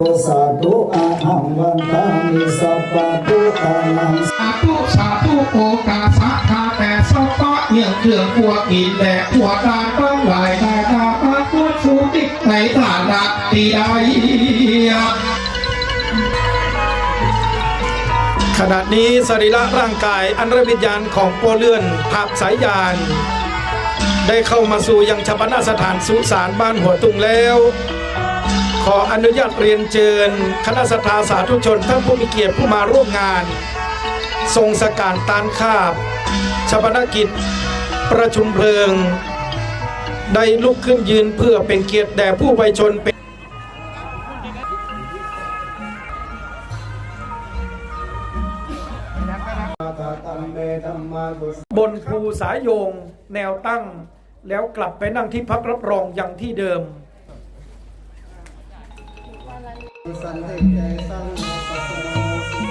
สาธุอาหังวันตามิสัพพะทุอานังสาธุสาธุโอกาสะคาแต่สกก็เนื่องเครื่องพวกอินแดกหัวตาต้องหลายตาตาปาพุทธุติในฐานะตีไอขณะนี้สรีระร่างกายอันรวิญญาณของโปเลื่อนภาพสายยาน ได้เข้ามาสู่ยังชปนสถานสุสานบ้านหัวตุงแล้ว ขออนุญาตเรียนเชิญคณะสัตยาสาธุชนท่านผู้มีเกียรติผู้มาร่วมงาน ทรงสการตานคาบชาปนกิจ ประชุมเพลิง ได้ลุกขึ้นยืนเพื่อเป็นเกียรติแด่ผู้ไวยชนเป็นบนภูสายโยงแนวตั้ง แล้วกลับไปนั่งที่พักรับรองอย่างที่เดิม สันติเตสังสัสโนสุ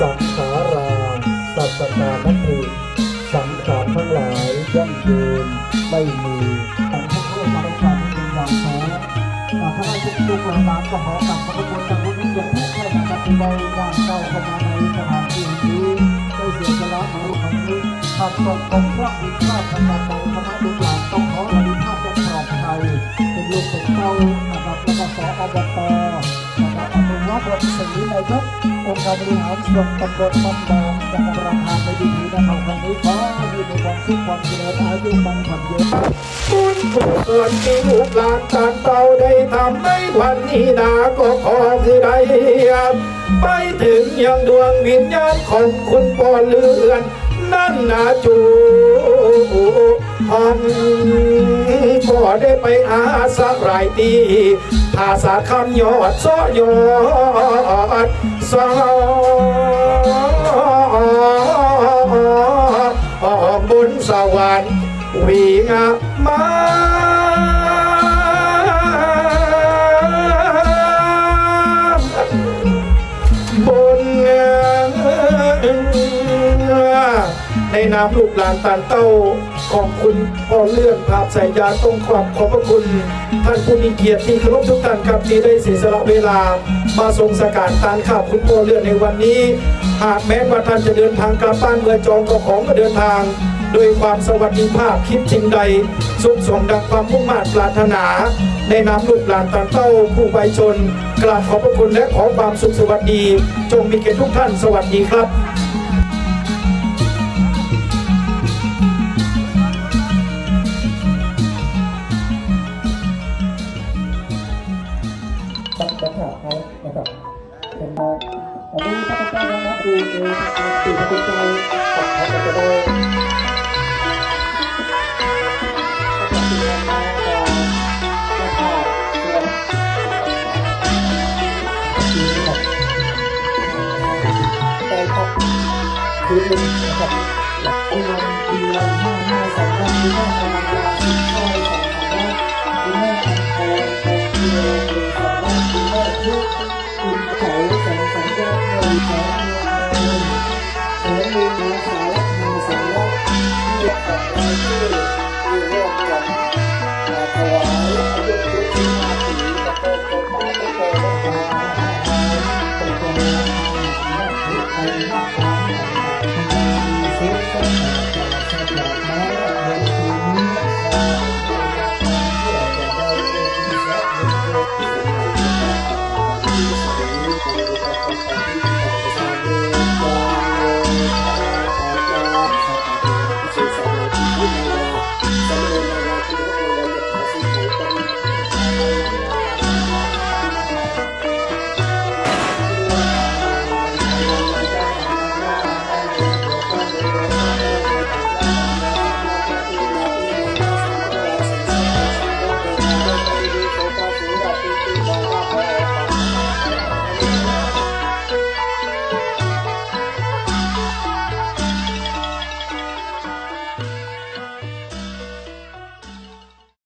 สังขาราสัตตานัตถิสังขารทั้งหลายยั่งยืนไม่มีารที่เป็นองแท้ถ้าพระราชทุกหลานก็ขอกลับขอบคุณจากวันนี้อย่างแท้แค่นะครับที่ได้ย่างเข้าเข้ามาในสถานที่นี้ได้เสียสละมารู้ของนี้หากตกตกพระอิศราชนาใดคณะลูกหลานต้องขออนุภาพจะปลอดภัยเป็นลูกเป็นเต้า นศรีนายกองค์การบริหารส่วนตำบลมันดองจังหวัดประธานในพิธีนะครับครั้งนี้ขอให้มีความสุขความเจริญอายุมันขวัญยืนคุณผู้เกิดที่ลูกหลานตานเต้าได้ทำในวันนี้นาก็ขอสิได้ไปถึงยังดวงวิญญาณของคุณปอเลือนนั่นนาจูพันก็ได้ไปอาสาหลายตี ภาษาคำยอดซอยอดซอบนสวรรค์วิงมาบนในนามลูกหลานตานเต้า องคุณพ่อเลื่อนภาพสายยาตรงขอบขอบพระคุณท่านผู้มีเกียรติที่เคารพทุกท่านครับที่ได้เสียสละเวลา มาทรงสการตานข้าคุณพ่อเลื่อนในวันนี้ หากแม้ว่าท่านจะเดินทางกลับบ้านเมื่อจองก็ของก็เดินทางด้วยความสวัสดิภาพคิดจริงใดสุขสมดังความมุ่งมั่นปรารถนา ในนามลูกหลานตานเต้าผู้ไวชน กราบขอบพระคุณและขอความสุขสวัสดี จงมีแก่ทุกท่านสวัสดีครับ นะครับดูเองตื่นพระเจ้าเขาจะได้ได้ครับคืนนึงนะครับวันดีวันห้าห้าสองวันนี้ได้ประมาณ ถวายอายุทุกสิบห้าปีแล้วก็ต้นไม้ก็